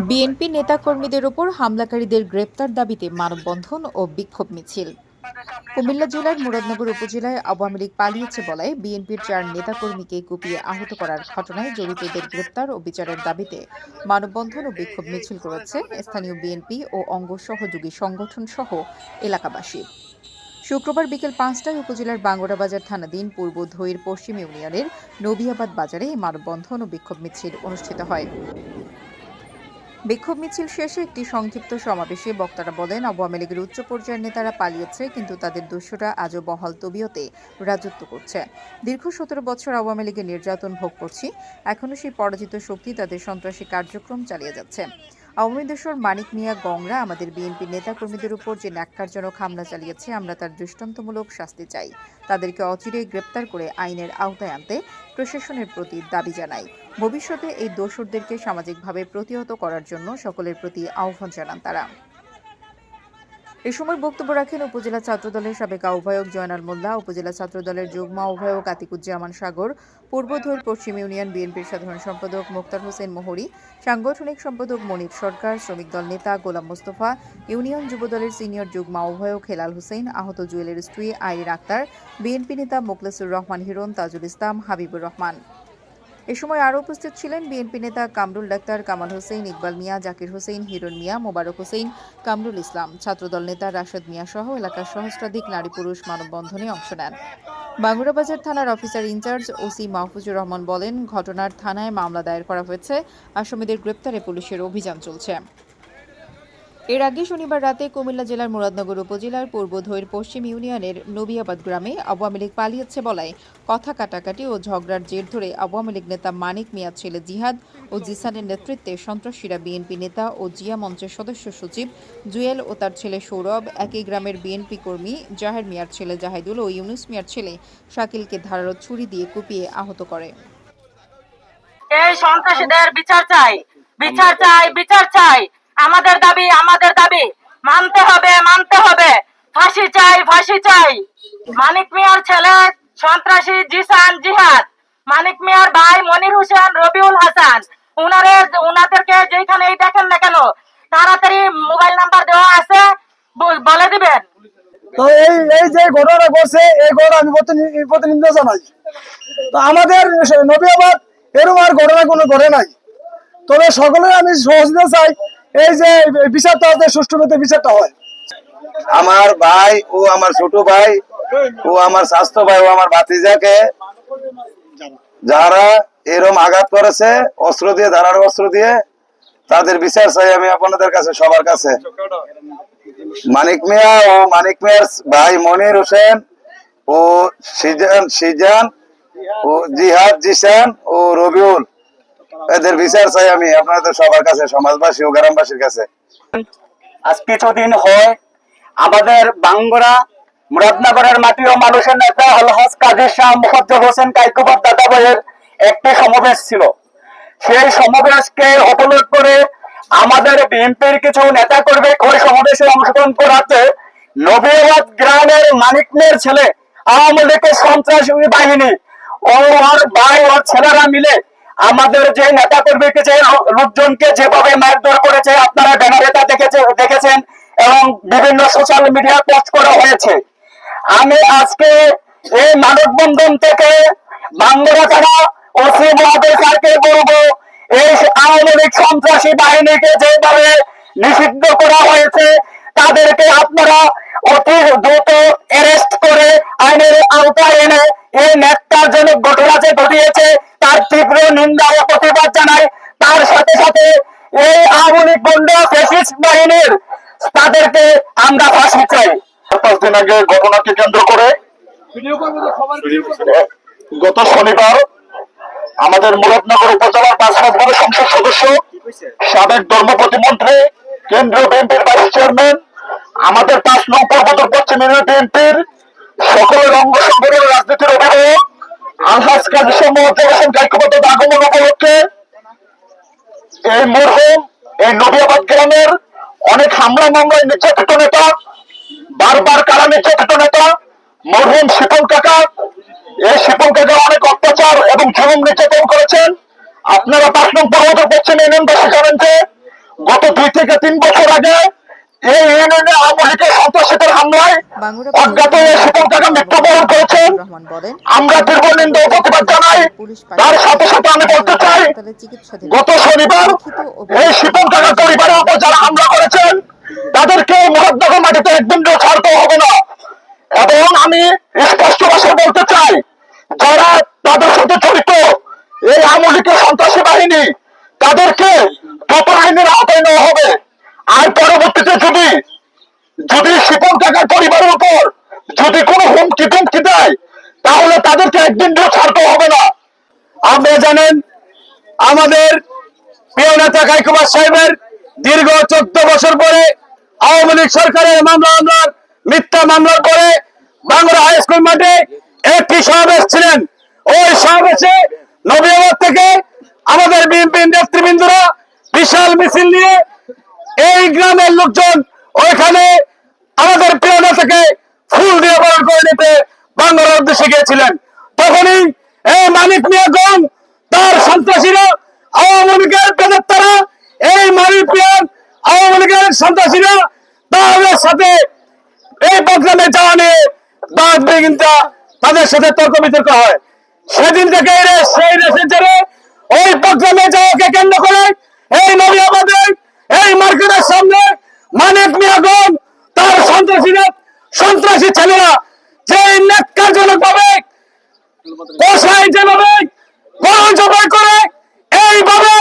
BNP নেতাকর্মীদের ওপর হামলাকারীদের গ্রেপ্তার দাবিতে মানববন্ধন ও বিক্ষোভ মিছিল। কুমিল্লা জেলার মুরাদনগর উপজেলায় আওয়ামী লীগ পালিয়েছে বলায় বিএনপির চার নেতাকর্মীকে কুপিয়ে আহত করার ঘটনায় জড়িতদের গ্রেপ্তার ও বিচারের দাবিতে মানববন্ধন ও বিক্ষোভ মিছিল করেছে স্থানীয় বিএনপি ও অঙ্গ সহযোগী সংগঠন সহ এলাকাবাসী। শুক্রবার বিকেল পাঁচটায় উপজেলার বাঙ্গরা বাজার থানাধীন পূর্ব ধৈর পশ্চিম ইউনিয়নের নবিয়াবাদ বাজারে এই মানববন্ধন ও বিক্ষোভ মিছিল অনুষ্ঠিত হয়। বিক্ষোভ মিছিল শেষে একটি সংক্ষিপ্ত সমাবেশে বক্তারা বলেন, আওয়ামী লীগের উচ্চ পর্যায়ের নেতারা পালিয়েছে, কিন্তু তাদের দোষরা আজও বহাল তবিয়তে রাজত্ব করছে। দীর্ঘ সতেরো বছর আওয়ামী লীগের নির্যাতন ভোগ করছি এখনও সেই পরাজিত শক্তি তাদের সন্ত্রাসী কার্যক্রম চালিয়ে যাচ্ছে। আওয়ামী মানিক মিয়া গংরা আমাদের বিএনপি নেতাকর্মীদের উপর যে ন্যাক্কারজনক হামলা চালিয়েছে, আমরা তার দৃষ্টান্তমূলক শাস্তি চাই। তাদেরকে অচিরে গ্রেপ্তার করে আইনের আওতায় আনতে প্রশাসনের প্রতি দাবি জানাই। ভবিষ্যতে এই দোষরদেরকে সামাজিকভাবে প্রতিহত করার জন্য সকলের প্রতি আহ্বান জানান তারা। এ সময় বক্তব্য রাখেন উপজেলা ছাত্রদলের সাবেক আহ্বায়ক জয়নাল মোল্লা, উপজেলা ছাত্রদলের যুগ্ম আহ্বায়ক আতিকুজ্জামান সাগর পূর্বধৈর পশ্চিম ইউনিয়ন বিএনপির সাধারণ সম্পাদক মোক্তার হোসেন মোহরি, সাংগঠনিক সম্পাদক মনির সরকার, শ্রমিক দল নেতা গোলাম মোস্তফা, ইউনিয়ন যুবদলের সিনিয়র যুগ্ম আহ্বায়ক হেলাল হোসেন, আহত জুয়েলের স্ত্রী আইরিন আক্তার, বিএনপি নেতা মোকলেসুর রহমান হিরণ, তাজুল ইসলাম, হাবিবুর রহমান। এ সময় আরও উপস্থিত ছিলেন বিএনপি নেতা কামরুল ডাক্তার কামাল হোসেন, ইকবাল মিয়া, জাকির হোসেন, হিরণ মিয়া, মোবারক হোসেন, কামরুল ইসলাম। ছাত্রদল নেতা রাশেদ মিয়া সহ এলাকার সহস্রাধিক নারী পুরুষ মানববন্ধনে অংশ নেন। বাঙ্গুরাবাজার থানার officer in charge OC Mahfuzur Rahman বলেন, ঘটনার থানায় মামলা দায়ের করা হয়েছে। আসামিদের গ্রেপ্তারে পুলিশের অভিযান চলছে। এর আগে শনিবার রাতে কুমিল্লা জেলার মুরাদনগর উপজেলার পূর্ব ধৈর পশ্চিম ইউনিয়নের নবিয়াবাদ গ্রামে আওয়ামী লীগ পালিয়েছে বলায় কথা কাটাকাটি ও ঝগড়ার জের ধরে আওয়ামী লীগ নেতা মানিক মিয়ার ছেলে জিহাদ ও জিসানের নেতৃত্বে সন্ত্রাসীরা বিএনপি নেতা ও জিয়া মঞ্চের সদস্য সচিব জুয়েল ও তার ছেলে সৌরভ, একই গ্রামের বিএনপি কর্মী জাহের মিয়ার ছেলে জাহিদুল ও ইউনুস মিয়ার ছেলে শাকিলকে ধারালো ছুরি দিয়ে কুপিয়ে আহত করে। এই সন্ত্রাসীদের বিচার চাই বিচার চাই বিচার চাই। আমাদের দাবি আমাদের দাবি। মানতে হবে মানতে হবে। ফাঁসি চাই ফাঁসি চাই। মানিক মিয়ার ছেলে সন্ত্রাসী জিসান জিহাদ। মানিক মিয়ার ভাই মনির হোসেন রবিউল হাসান। উনারে, উনাদেরকে যেখানেই দেখেন না কেন, তাড়াতাড়ি মোবাইল নাম্বার দেওয়া আছে, বলে দিবেন। তো এই এই যে ঘটনা ঘটছে, এই ঘটনা আমি প্রতিনি- প্রতিনিধিত্ব জানাই। তো আমাদের নবীবাদ এরকম আর ঘটনা কোনো ঘটে নাই। তবে সকলে আমি সহযোগিতা চাই এই যে বিচারটা যাতে সুষ্ঠুভাবে বিচারটা হয়। আমার ভাই ও আমার ছোট ভাই, ও আমার স্বাস্থ্য ভাই, ও আমার ভাতিজাকে যারা এরম আঘাত করেছে, অস্ত্র দিয়ে ধারার অস্ত্র দিয়ে, তাদের বিচার চাই আমি আপনাদের কাছে, সবার কাছে। মানিক মিয়া ও মানিক মিয়ার ভাই মনির হোসেন ও সিজান সিজান ও জিহাদ জিসান ও রবিউল। এদের বিচার চাই আমি। আপনাদের সবার কাছে, সমাজবাসী ও গ্রামবাসীর কাছে। আজ কিছুদিন হয় আমাদের বাঙ্গরা, মুরাদনগরের মাটি ও মানুষের নেতা আলহাজ কাজী শাহ মুফাজ্জল হোসেন কাইকুবার দাদা ভাইয়ের একটি সমাবেশ ছিল। সেই সমাবেশকে অবলোড করে আমাদের বিএনপির কিছু নেতা করবে ওই সমাবেশে অংশগ্রহণ করাতে নবীবাদ গ্রামের মানিক মেয়ের ছেলে, আওয়ামী লীগের সন্ত্রাসী বাহিনী, ও ওর ভাই ওর ছেলেরা মিলে আমাদের যে নেতা কর্মীকে যে লোকজনকে যেভাবে মারধর করেছে, আপনারা ব্যানারে তা দেখেছে, দেখেছেন এবং বিভিন্ন সোশ্যাল মিডিয়া পোস্ট করা হয়েছে। আমি আজকে এই মানববন্ধন থেকে বাংলা থানা ও শ্রী মহাদেব স্যারকে বলব, এই আওয়ামী লীগ সন্ত্রাসী বাহিনীকে যেভাবে নিষিদ্ধ করা হয়েছে, তাদেরকে আপনারা অতি দ্রুত অ্যারেস্ট করে আইনের আওতায় এনে এই ন্যাক্কারজনক ঘটনা যে ঘটিয়েছে তার তীব্র নিন্দা ও প্রতিবাদ জানাই তার সাথে সাথে এই আওয়ামী লীগ বাহিনীর তাদেরকে আমরা ফাঁসি চাই। পাঁচ দিন আগে ঘটনাকে কেন্দ্র করে গত শনিবার আমাদের মুরাদনগর উপজেলার পাঁচ নম্বর সংসদ সদস্য সাবেক ধর্ম প্রতিমন্ত্রী কেন্দ্রীয় বিএনপির ভাইস চেয়ারম্যান আমাদের পাঁচ নং পর্বতর পশ্চিম বিএনপির সকলের অঙ্গ সংগঠনের রাজনীতির অভিভাবক আলহাজ কাজী মোহাম্মদ হোসেন আগমন উপলক্ষে এই মরহুম, এই নবিয়াবাদ গ্রামের অনেক হামলা মামলায় নির্যাতিত নেতা, বারবার কারা নির্যাতিত নেতা, মরহুম শিপন কাকা, এই শিপন কাকা অনেক অত্যাচার এবং জুলুম নির্যাতন করেছেন। আপনারা পাঁচ নং পর্বত পশ্চিম ইউনিয়নবাসী জানেন যে গত দুই থেকে তিন বছর আগে এই ইউনিয়নে আওয়ামী সন্ত্রাসীদের হামলায়। অজ্ঞাত শিপন কাকা মৃত্যুবরণ করেছেন। আমরা তীব্র নিন্দা ও প্রতিবাদ জানাই। তার সাথে সাথে আমি বলতে চাই গত শনিবার এই শিপন পরিবারের উপর যারা হামলা করেছেন তাদেরকে মুরাদনগর মাটিতে একদিন ছাড়তে হবে না। এবং আমি স্পষ্ট ভাষায় বলতে চাই যারা তাদের সাথে জড়িত এই আওয়ামী সন্ত্রাসী বাহিনী তাদেরকে প্রপার আইনের আওতায় নেওয়া হবে। আর পরবর্তীতে যদি যদি শিপন কাকার পরিবারের উপর যদি কোনো হুমকি টুমকি দেয়, তাহলে তাদেরকে একদিন ছাড়তে হবে না। আপনারা জানেন, আমাদের প্রিয় নেতা কাইকুমার সাহেবের দীর্ঘ চোদ্দ বছর পরে আওয়ামী লীগ সরকারের মামলা হামলার মিথ্যা মামলার পরে বাংলা হাই স্কুল মাঠে একটি সমাবেশ ছিলেন। ওই সমাবেশে নবীনগর থেকে আমাদের বিএনপি নেতৃবৃন্দরা বিশাল মিছিল নিয়ে এই গ্রামের লোকজন ওইখানে আমাদের প্রিয় থেকে ফুল দিয়ে বরণ করে নিতে বাংলার উদ্দেশ্যে গিয়েছিলেন। তখনই এই মানিক মিয়া গং তার সন্ত্রাসীরা, আওয়ামী লীগের বেদত্তারা, এই মানিক মিয়ার আওয়ামী লীগের সন্ত্রাসীরা তাদের সাথে এই প্রোগ্রামে যাওয়া নিয়ে বাদ বেগিনটা তাদের সাথে তর্ক বিতর্ক হয়। সেদিন থেকে সেই রেসের জেরে ওই প্রোগ্রামে যাওয়াকে কেন্দ্র করে এই নবীবাদের এই মার্কেটের সামনে মানিক মিয়াগন তার সন্ত্রাসীরা সন্ত্রাসী ছেলেরা যে ন্যাক্কারজনক ভাবে কষায় যেভাবে গরম জবাই করে, এইভাবে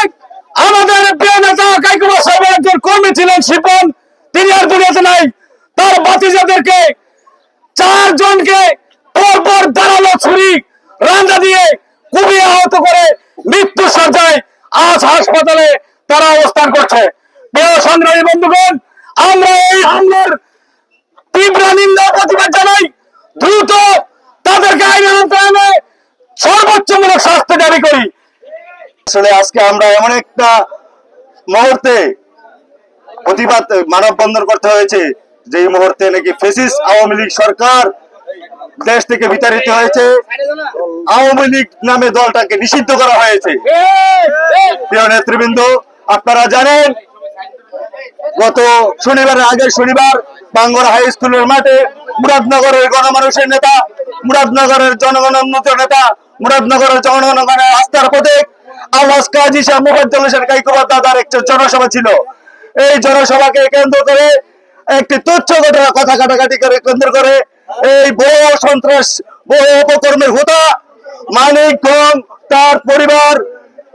আমাদের প্রিয় নেতা কাইকুমা সাহেবের একজন কর্মী ছিলেন, শিপন, তিনি আর দুনিয়াতে নাই। তার বাতিজাদেরকে চারজনকে পরপর দাঁড়াল ছুরি রান্দা দিয়ে কুবিয়ে আহত করে মৃত্যু সজ্জায় আজ হাসপাতালে তারা অবস্থান করছে। সংগ্রামী বন্ধুগণ, আমরা এই হামলার তীব্র নিন্দা প্রতিবাদ জানাই। দ্রুত তাদেরকে আইনের শাস্তি দাবি করি। আসলে আজকে আমরা এমন একটা মুহূর্তে প্রতিবাদ মানববন্ধন করতে হয়েছে, যে মুহূর্তে নাকি ফেসিস আওয়ামী লীগ সরকার দেশ থেকে বিতাড়িত হয়েছে। আওয়ামী লীগ নামে দলটাকে নিষিদ্ধ করা হয়েছে। প্রিয় নেতৃবৃন্দ, আপনারা জানেন গত শনিবারের আগের শনিবার বাঙ্গরা হাই স্কুলের মাঠে মুরাদনগরের গণমানুষের নেতা, মুরাদনগরের জনগণোন্নত নেতা, মুরাদনগরের জনগণের আস্থার প্রতীক আল্লাহ কাজী শাহ মুফাজ্জল হোসেন কাইকুবাদ দাদার একটা জনসভা ছিল। এই জনসভাকে কেন্দ্র করে একটি তুচ্ছ ঘটনা কথা কাটাকাটি করে কেন্দ্র করে এই বহু সন্ত্রাস, বহু অপকর্মের হোতা, মানিক গম তার পরিবার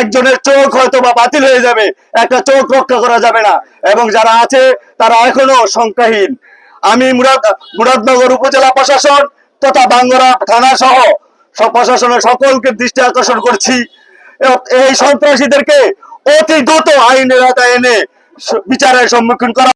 একজনের চোখ হয়তো বা বাতিল হয়ে যাবে, একটা চোখ রক্ষা করা যাবে না। এবং যারা আছে, তারা এখনও সংখ্যাহীন। আমি মুরাদ, মুরাদনগর উপজেলা প্রশাসন তথা বাঙ্গরা থানা সহ প্রশাসনের সকলকে দৃষ্টি আকর্ষণ করছি। এই সন্ত্রাসীদেরকে অতি দ্রুত আইনের আওতায় এনে বিচারের সম্মুখীন করা